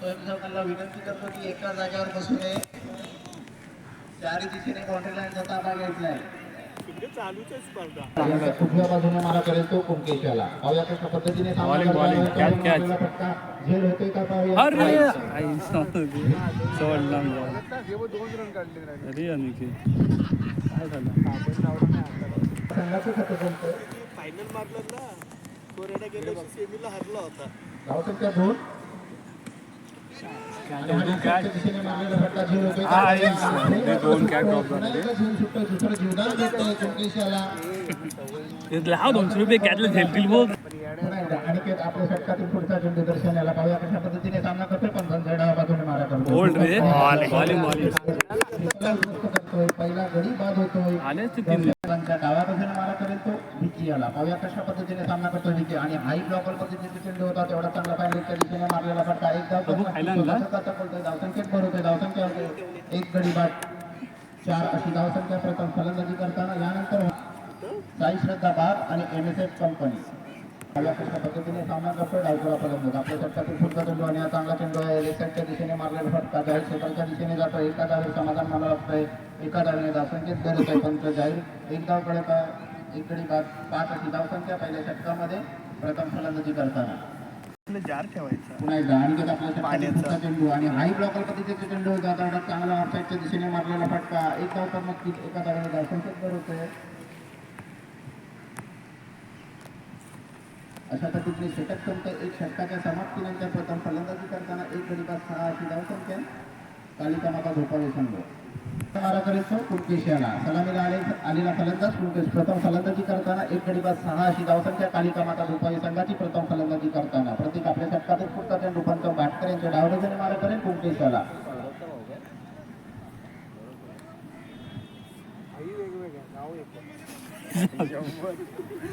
स्वयंसेवकांना विनंती करतो की एका जागेवर बसू नये चारी दिशेने बाउंड्री लाईनचा ताबा घेतलाय उजव्या बाजूने मला करेल तो कुंकेशाला. पाहूया कशा पद्धतीने सामना Bowling, करताना bowling. होतो. Catch, catch. आपल्याला फटका झेल होतोय का पाहूया. अरे! आई सोडला अरे अनिकेत. काय झालं? संघाचं फायनल मारलं ना कोरेडा गेल्या वर्षी सेमीला हरला होता. धावसंख्या दोन? भेटतंय कुंकेशाला दोनशे रुपये कॅटला झेलतील बघ पुन्हा एकदा अनिकेत आपल्या षटकातील पुढचा चेंडू दर्शनाला पाहूया कशा पद्धतीने सामना करतोय पण बाजूने मारा रे. बॉलिंग बॉलिंग पहिला गडी बाद होतोय. आलेच ते तीन त्यांच्या डाव्या बाजूने मारा करेल तो विकी याला पाहूया कशा पद्धतीने सामना करतो विकी आणि हाई ब्लॉकर पद्धतीने चेंडू होता तेवढा चांगला पाहिजे दिशेने मारलेला फटका एक धाव? बोलतोय धावसंख्येत भर होतोय. धावसंख्या होते एक गडी बाद चार अशी धावसंख्या प्रथम फलंदाजी करताना. यानंतर साई श्रद्धा बाग आणि एम एस एफ कंपनी पाहूया कशा पद्धतीने सामना करतोय. डावकुळा फलंदाज आपल्या षटकातील पुढचा चेंडू आणि हा चांगला चेंडू आहे. लेफ्टच्या दिशेने मारलेला फटका जाहीर क्षेत्राच्या दिशेने जातोय. एका धावे समाधान मला वाटतंय. एका धावेने धावसंख्येत भर होतोय पण जाहीर एक धावकडे एक गडी बाद पाच अशी धावसंख्या पहिल्या षटकामध्ये प्रथम फलंदाजी करताना. जार ठेवायचा. पुन्हा एकदा आणखी आपल्या चेंडू आणि हाई ब्लॉकर पद्धतीचे चेंडू तेवढा चांगला ऑफसाईडच्या दिशेने मारलेला फटका. एक धाव तर नक्कीच एका धावेने धावसंख्येत भर होतोय. अशा पद्धतीने षटक संख्या एक षटकाच्या समाप्तीनंतर प्रथम फलंदाजी करताना एक गडी बाद सहा अशी धावसंख्या कालिका माता झोपावे संघ. मारा करेल कुणकेश याला सलामीला आले आलेला फलंदाज कुणकेश प्रथम फलंदाजी करताना एक गडी बाद सहा अशी धावसंख्या कालिका माता झोपावे संघाची प्रथम फलंदाजी करताना. प्रत्येक आपल्या षटकातील पुढचा चेंडू पंच भाटकर यांच्या डावडीने मारा करेल कुणकेश याला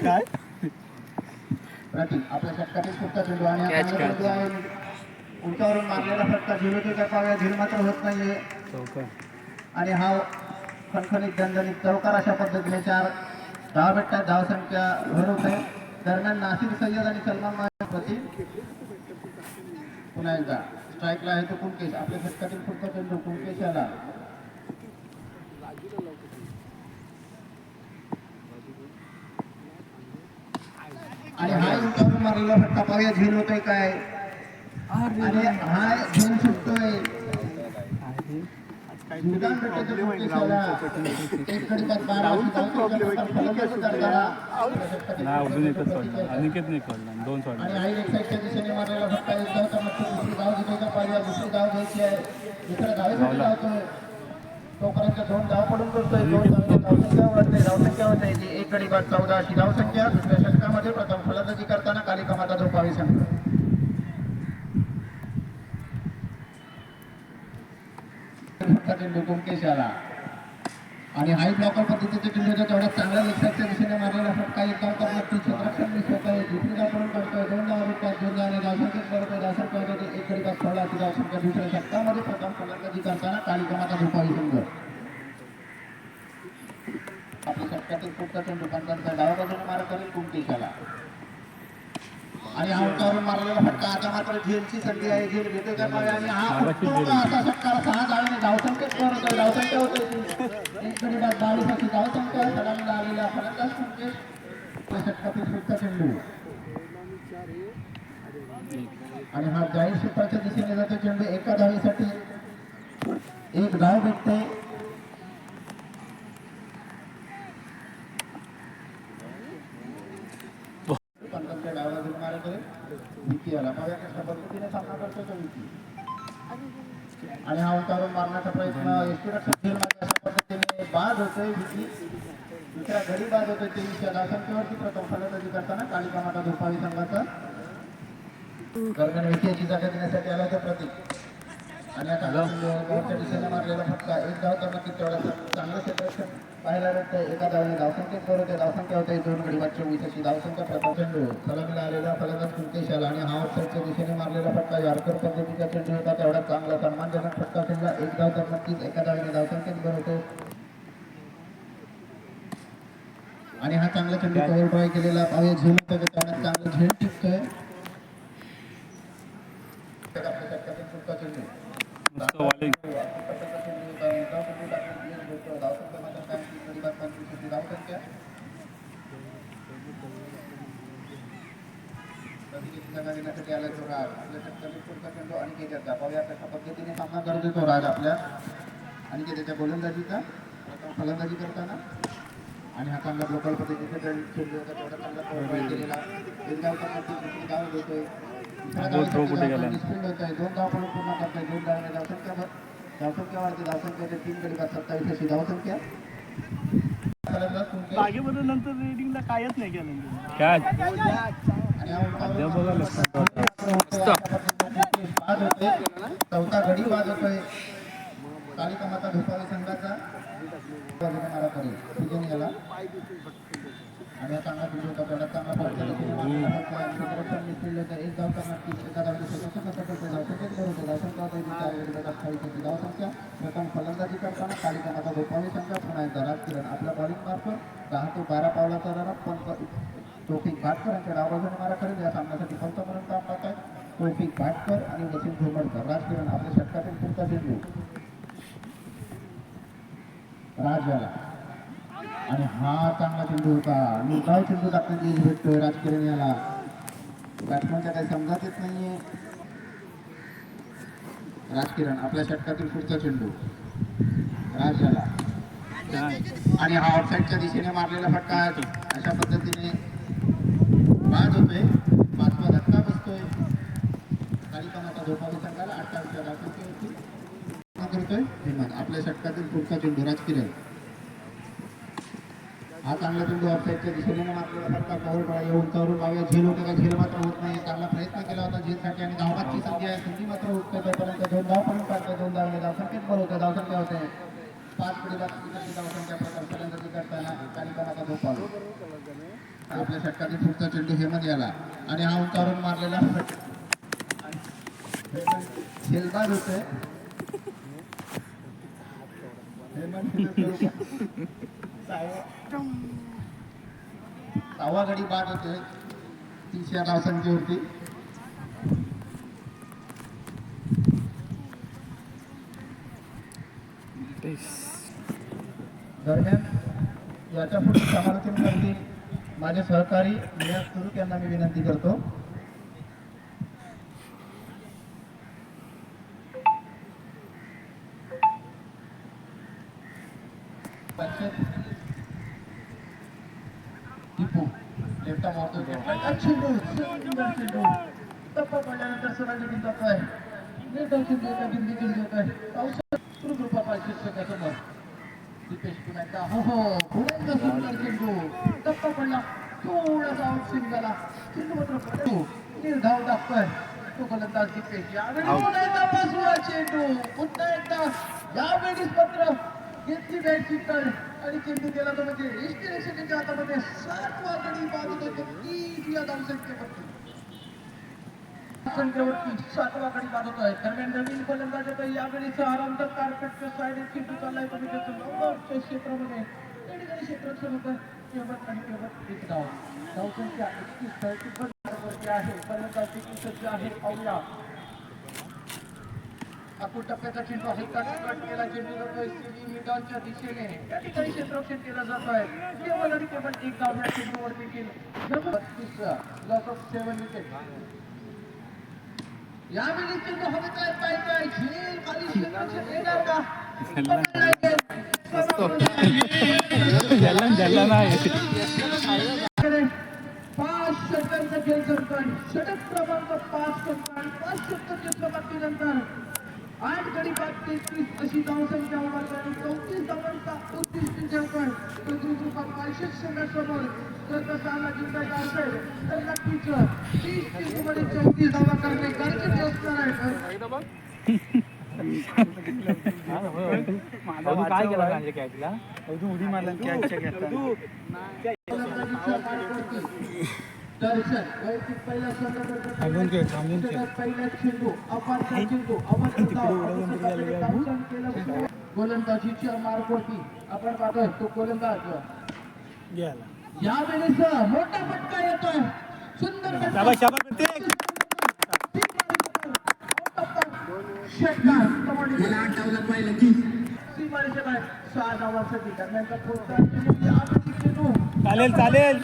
काय? आपल्या षटकातील पुढचा चेंडू आणि हा. उंचावरून मारलेला फटका झिरो ते पाहूया झिरो मात्र होत नाहीये. आणि हा खणखणीत दणदणीत चौकार अशा पद्धतीने चार दहा भेटतात धावसंख्या भर होते दरम्यान नासिर सय्यद आणि सलमान माने प्रति पुन्हा एकदा. स्ट्राईकला आहे तो कुंकेश आपल्या षटकातील पुढचा चेंडू कुंकेश याला आणि हा फटका पाहूया झेल होतोय काय? आणि हा झेल सुटतोय. अजून एकच सोडला अनिकेत नाही सोडला दोन सोडला तोपर्यंत दोन धाव पडून करतोय दोन धाव धावसंख्या वाढते. धावसंख्या होते जी एक गडी बाद चौदा अशी धावसंख्या. दुसऱ्या षटकामध्ये प्रथम फलंदाजी करताना कालिका माता झोपावी संघ फटका कशाला आणि हाय ब्लॉकर पद्धतीचे चेंडू तेवढ्या चांगल्या चांगला दिशेने मारलेला फटका एक धाव तर नक्की क्षेत्ररक्षण मिस आहे. दुसरी धाव पडून करतोय दोन धाव भेटतात दोन धावाने धावसंख्येत करतोय धावसंख्या एक गडी बाद सोळा ती धावसंख्या दुसऱ्या षटकामध्ये प्रथम फलंदाजी करताना कार्यक्रमाचा माता झोपावी संघ. आपल्या षटकातील पुढचा चेंडू झेलची संधी आहे झेल घेते का पाहिजे आणि हा उत्तुंग असा षटकार सहा धावाने धावसंख्येत वर होतोय धावसंख्या होते एक गडी बाद बावीस अशी धावसंख्या सलामीला आलेला फलंदाज कुंकेश आपल्या षटकातील पुढचा चेंडू आणि हा जाहीर क्षेत्राच्या दिशेने जातो चेंडू एका धावेसाठी एक धाव भेटते आणि हा उतारून मारण्याचा प्रयत्न पद्धतीने बाद होतोय दुसऱ्या घडी बाद होतोय तेवीसच्या धावसंख्येवरती प्रथम फलंदाजी करताना कालिका माता दुपावी संघाचा. दरम्यान विकीची जागा देण्यासाठी आला होता प्रतीक. आणि आता दिशेने मारलेला फटका. एक धाव तर नक्की तेवढा चांगलं क्षेत्ररक्षण पाहायला भेटतंय. एका धावने धावसंख्येत बरोबर होते. धावसंख्या होते. दोन गडी बाद चोवीस अशी धावसंख्या प्रथम चेंडू सलामीला आलेला फलंदाज कुंकेश आला आणि हा साईडच्या दिशेने मारलेला फटका यारकर पद्धतीचा चेंडू होता. तेवढा चांगला सन्मानजनक फटका खेळला एक धाव तर नक्कीच एका धावने धावसंख्येत होते. आणि हा चांगला चेंडू कव्हर ड्राय केलेला पाहूया झेल चांगलं झेल टिकतोय आपल्या षटकातील सुटका चेंडू होती घेण्यासाठी आला तो राज आपल्या चेंडू आणि पद्धतीने सामना करतो येतो आपल्या आणि त्याच्या गोलंदाजीचा फलंदाजी करताना आणि हा चांगला लोकल पद्धतीचा चेंडू होता तेवढा चांगला केलेला एक करण्याची देतोय दोन गाव कुठे पडून पूर्ण करताय दोन धावने धावसंख्या धावसंख्या वाढते धावसंख्या तीन गडी सत्तावीस अशी धावसंख्या बागेमध्ये नंतर रिडिंगला कायच नाही केलं काय? सध्या बघा लक्षात बाद होते चौथा गडी बाद होतोय कालिका माता धुपावी संघाचा मारा आणि हा चांगला बिंदू होता चांगला मिसळलं होतं. एक धाव करणार एका होते धावसंख्या प्रथम फलंदाजी करताना कालिका माता धुपावी संघ नारायण धनाज किरण आपल्या बॉलिंग मार्फत दहा ते बारा पावलाचा रनअप पण टोपिक भाटकर यांच्या डावबाजूने मारा करेल या सामन्यासाठी पंच म्हणून काम पाहत आहेत. टोपिक भाटकर आणि वसीम झोमडकर राजकिरण आपल्या षटकातील पुढचा चेंडू राजाला आणि हा चांगला चेंडू होता. निर्धाव चेंडू टाकण्याची यश भेटतोय राजकिरण याला. बॅट्समॅनच्या काही समजात येत नाहीये. राजकिरण आपल्या षटकातील पुढचा चेंडू राज झाला आणि हा आउटसाईडच्या दिशेने मारलेला फटका आहे अशा पद्धतीने बाद होतोय. पाचवा धक्का बसतोय. कार्यक्रमाचा झोपावी संघाला अठ्ठावीसच्या धावसंख्येवरती करतोय. हिम्मत आपल्या षटकातील पुढचा चेंडू राजकिरण हा चांगला चेंडू ऑफसाईडच्या दिशेने मारलेला फटका. कव्हर करा येऊन चौरून लावूया झेल होते का झेल मात्र होत नाही. चांगला प्रयत्न केला होता झेलसाठी आणि धावाची संधी आहे. संधी मात्र होत तोपर्यंत दोन धावपर्यंत पण दोन धावले धावसंख्येत बरं होते. धावसंख्या होते. पाच पुढे बाद धावसंख्या प्रकार फलंदाजी करताना कालिकामाता झोपावी. आपल्या षटकातील पुढचा चेंडू हेमंत याला. आणि हा उतारून मारलेला फटका होते. सहावा गडी बाद होतोय. तिसऱ्या धावसंख्येवरती दरम्यान याच्यापुढे समालोचन करतील माझे सहकारी नियाज सुरुक यांना मी विनंती करतो. टिपू लेफ्टा मारतो टप्पा पडल्यानंतर सरांनी बिंदू आहे निर्धाव चेंडू बिंदी चेंडू आहे. पावसाळ्यात सुरू पाहिजे शिक्षकासमोर दीपेश एकदा हो हो एकदा सुंदर चेंडू टप्पा पडला थोडासा आउट स्विंग झाला. चेंडू मात्र पडतो. निर्धाव दाखतोय तो गोलंदाज दीपेश यावेळी पुन्हा एकदा पाचवा चेंडू. पुन्हा एकदा यावेळी मात्र घेतली बॅटची तर. आणि चेंडू गेला तो म्हणजे इष्टिरेषेच्या हातामध्ये गडी बाद होतो. तीस या धावसंख्येवरती संख्येवरती सातवाकडे गडी होत आहे. दरम्यान नवीन फलंदाजा यावेळी आरामदार कार्पेटच्या साईड चेंडू चाललाय. तुम्ही त्याचं क्षेत्रामध्ये या ठिकाणी केवळ आणि केवळ एक धाव धावसंख्या एकतीस थर्टी आहे. गोलंदाज सज्ज आहे पाहूया आपण टप्प्याचा चेंडू हलका कट केला चेंडू जातोय. दिशेने. या ठिकाणी क्षेत्ररक्षण केला जात आहे. केवळ आणि केवळ एक धाव चेंडूवर देखील लॉस ऑफ सेव्हन विकेट यावेळी चेंडू हवेत आहे पाहिजे आहे झेल खाली क्षेत्ररक्षण येणार का? जल्लन जल्लन आहे पाच षटकांचा खेळ संपतोय षटक क्रमांक पाच आणि पाच षटक चित्रपटीनंतर आठ गडी बाद तेहतीस अशी धावसंख्या उभारली आणि चौतीस धावांचा उद्दिष्ट ठेवतोय तो दुसरा पाचशे संघासमोर जर का सामना जिंकायचा असेल तर नक्कीच तीस तीसमध्ये चौतीस धावा करणे गरजेचे असणार आहे काय केला म्हणजे कॅचला उडी मारला कॅचच्या संघ थांबून खेळ, खेळ. गोलंदाजीच्या मार्गवरती आपण पाहतोय तो गोलंदाज. गेला यावेळेस मोठा फटका येतोय. सुंदर दरम्यानचा प्रोत्साहन आपली चेंडू चालेल चालेल.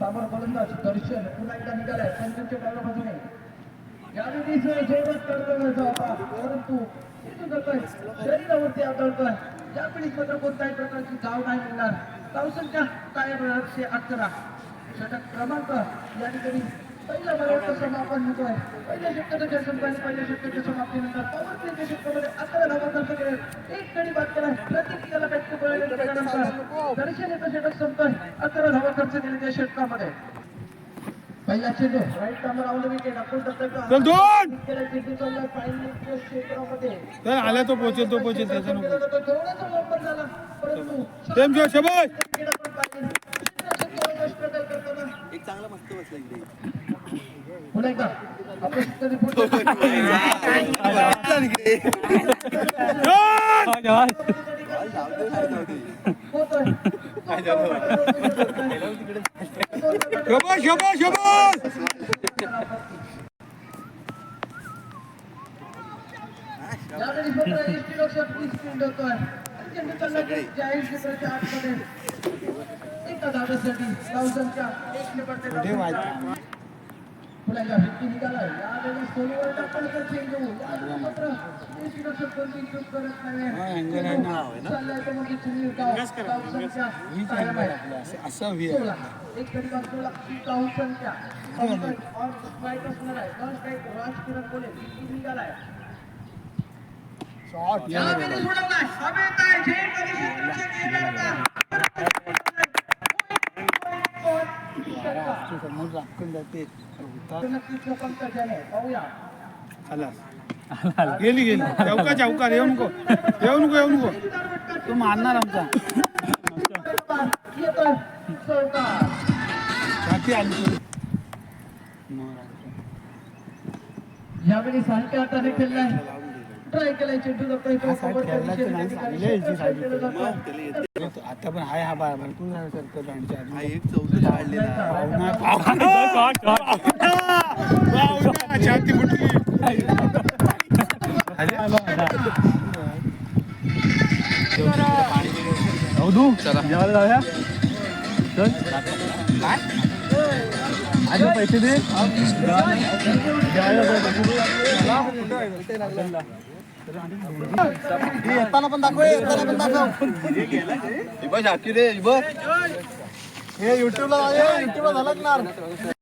बाहेर असताना पुन्हा आहे सामोर गोलंदाज दर्शन पुन्हा एकदा निघालाय. पंचांच्या डाव्या बाजूने. यावेळी जोरात होता परंतु शरीरावरती आदळतोय. यावेळी मात्र कोणत्याही प्रकारची धाव नाही मिळणार. धावसंख्या कायम राहते अकरा. षटक क्रमांक या ठिकाणी पहिल्या समापन होतोय पहिल्या षटकाच्या संपाने पहिल्या षटकाच्या समाप्तीनंतर प्लेच्या षटकामध्ये अकरा धावा एक गडी बाद केला केल्यानंतर येतं षटक संपतोय अकरा धावा खर्च केले त्या षटकामध्ये. पहिला चेंडू राईट आउट विकेट आपण क्षेत्रामध्ये. तर आला तो पोचेल तो पोचेल त्याचा नको. थोडासा लवकर झाला. परंतु होतोय चेंडू चालला जाहीर क्षेत्राच्या आतमध्ये एका धावेसाठी एक एकदा फिफ्टी निघाला. यावेळी सोनीवर टाकण्याचा चेंडू यावेळी मात्र लक्षात कोणती चूक करत हा, नाही चाललाय तो म्हणजे सुनील गाव. सोळा. एक गडी बाद सोळा. धाव संख्या. ऑन स्ट्राईक असणार आहे. नॉन स्ट्राईक राजकिरण बोले. निघालाय शॉट यावेळी सोडवलाय हवेत आहे. झेल मध्ये क्षेत्ररक्षक येणार का? समोर राखून जाते आला. गेली गेली. चौका चौकार येऊ नको. येऊ नको येऊ नको. तू मारणार आमचा. येतोय चौकार यावेळी सारख्या हाताने खेळलाय ट्राय केलाय चेंडू जातोय तो हा साईड कव्हरच्या खेळला की नाही दिशेने चांगली आहे हिची साईड केलं जातोय. आता पण हाय हा बाय भरपूर अवधू जेवायला जाऊया पैसे दे येताना पण दाखव येताना पण दाखव. रे बस हे युट्यूबला युट्यूबला झालं ना